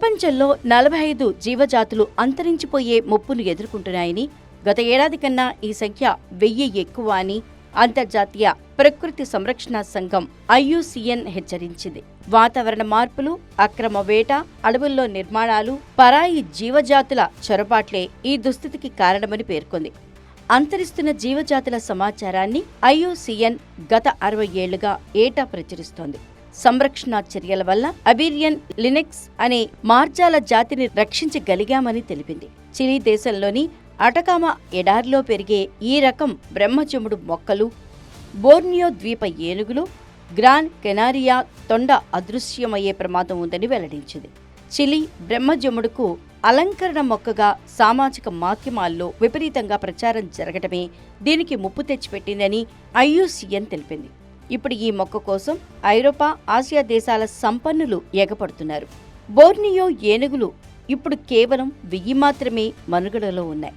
ప్రపంచంలో నలభై ఐదు జీవజాతులు అంతరించిపోయే ముప్పును ఎదుర్కొంటున్నాయని గత ఏడాది కన్నా ఈ సంఖ్య వెయ్యి ఎక్కువ అని అంతర్జాతీయ ప్రకృతి సంరక్షణ సంఘం ఐయుసిఎన్ హెచ్చరించింది. వాతావరణ మార్పులు అక్రమ వేట అడవుల్లో నిర్మాణాలు పరాయి జీవజాతుల చొరబాట్లే ఈ దుస్థితికి కారణమని పేర్కొంది. అంతరిస్తున్న జీవజాతుల సమాచారాన్ని ఐయుసిఎన్ గత అరవై ఏళ్ళుగా ఏటా ప్రచురిస్తోంది. సంరక్షణ చర్యల వల్ల అబీరియన్ లినెక్స్ అనే మార్జాల జాతిని రక్షించగలిగామని తెలిపింది. చిలీ దేశంలోని అటకామా ఎడారిలో పెరిగే ఈ రకం బ్రహ్మజముడు మొక్కలు బోర్నియో ద్వీప ఏనుగులు గ్రాన్ కెనారియా తొండ అదృశ్యమయ్యే ప్రమాదం ఉందని వెల్లడించింది. చిలి బ్రహ్మజముడుకు అలంకరణ మొక్కగా సామాజిక మాధ్యమాల్లో విపరీతంగా ప్రచారం జరగటమే దీనికి ముప్పు తెచ్చిపెట్టిందని ఐయుసిఎన్ తెలిపింది. ఇప్పుడు ఈ మొక్క కోసం ఐరోపా ఆసియా దేశాల సంపన్నులు ఎగపడుతున్నారు. బోర్నియో ఏనుగులు ఇప్పుడు కేవలం వెయ్యి మాత్రమే మనుగడలో ఉన్నాయి.